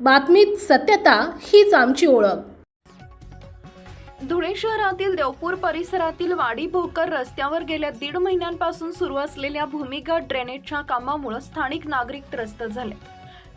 बातमीत सत्यता हीच आमची ओळख. धुळे शहरातील देवपूर परिसरातील वाडी भोकर रस्त्यावर गेल्या दीड महिन्यांपासून सुरू असलेल्या भूमिगत ड्रेनेजच्या कामामुळे स्थानिक नागरिक त्रस्त झाले.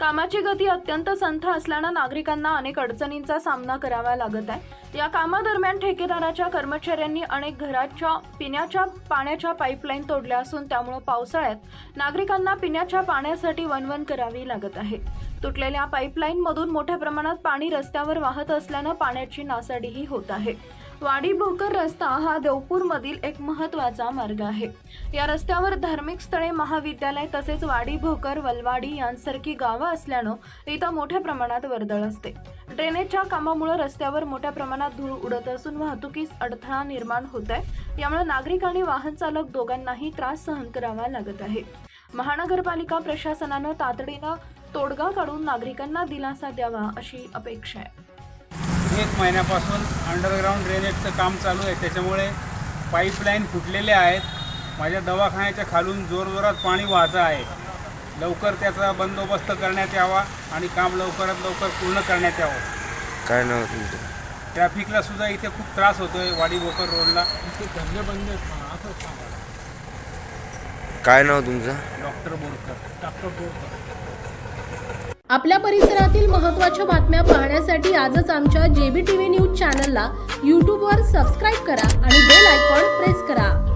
कामाची गती अत्यंत संथ असल्यानं नागरिकांना अनेक अडचणींचा सामना करावा लागत आहे. या कामादरम्यान ठेकेदाराच्या कर्मचाऱ्यांनी अनेक घराच्या पिण्याच्या पाण्याच्या पाईपलाईन तोडल्या असून त्यामुळे पावसाळ्यात नागरिकांना पिण्याच्या पाण्यासाठी वणवण करावी लागत आहे. तुटलेल्या पाईपलाईन मधून मोठ्या प्रमाणात पाणी रस्त्यावर वाहत असल्यानं पाण्याची नासाडीही होत आहे. वाडी भोकर रस्ता हा देवपूरमधील एक महत्त्वाचा मार्ग आहे. या रस्त्यावर धार्मिक स्थळे महाविद्यालय तसेच वाडी भोकर वलवाडी यांसारखी गावं असल्यानं इथं मोठ्या प्रमाणात वर्दळ असते. ड्रेनेजच्या कामामुळे रस्त्यावर मोठ्या प्रमाणात धूळ उडत असून वाहतुकीस अडथळा निर्माण होत आहे. यामुळे नागरिक आणि वाहन चालक दोघांनाही त्रास सहन करावा लागत आहे. महानगरपालिका प्रशासनानं तातडीनं तोडगा काढून नागरिकांना दिलासा द्यावा अशी अपेक्षा आहे. एक महिन्यापासून अंडरग्राऊंड ड्रेनेजचं काम चालू आहे. त्याच्यामुळे पाईपलाईन फुटलेले आहेत. माझ्या दवाखान्याच्या खालून जोरजोरात पाणी वाहतं आहे. लवकर त्याचा बंदोबस्त करण्यात यावा आणि काम लवकरात लवकर पूर्ण करण्यात यावं. काय नाव तुमचं? ट्रॅफिकला सुद्धा इथे खूप त्रास होतोय वाडी भोकर रोडला. काय नाव तुमचं? डॉक्टर बोरकर. डॉक्टर बोरकर. आपल्या परिसरातील महत्त्वाच्या बातम्या पाहण्यासाठी आजच आमच्या जेबी टी व्ही न्यूज चॅनलला यूट्यूबवर सबस्क्राईब करा आणि बेल आयकॉन प्रेस करा.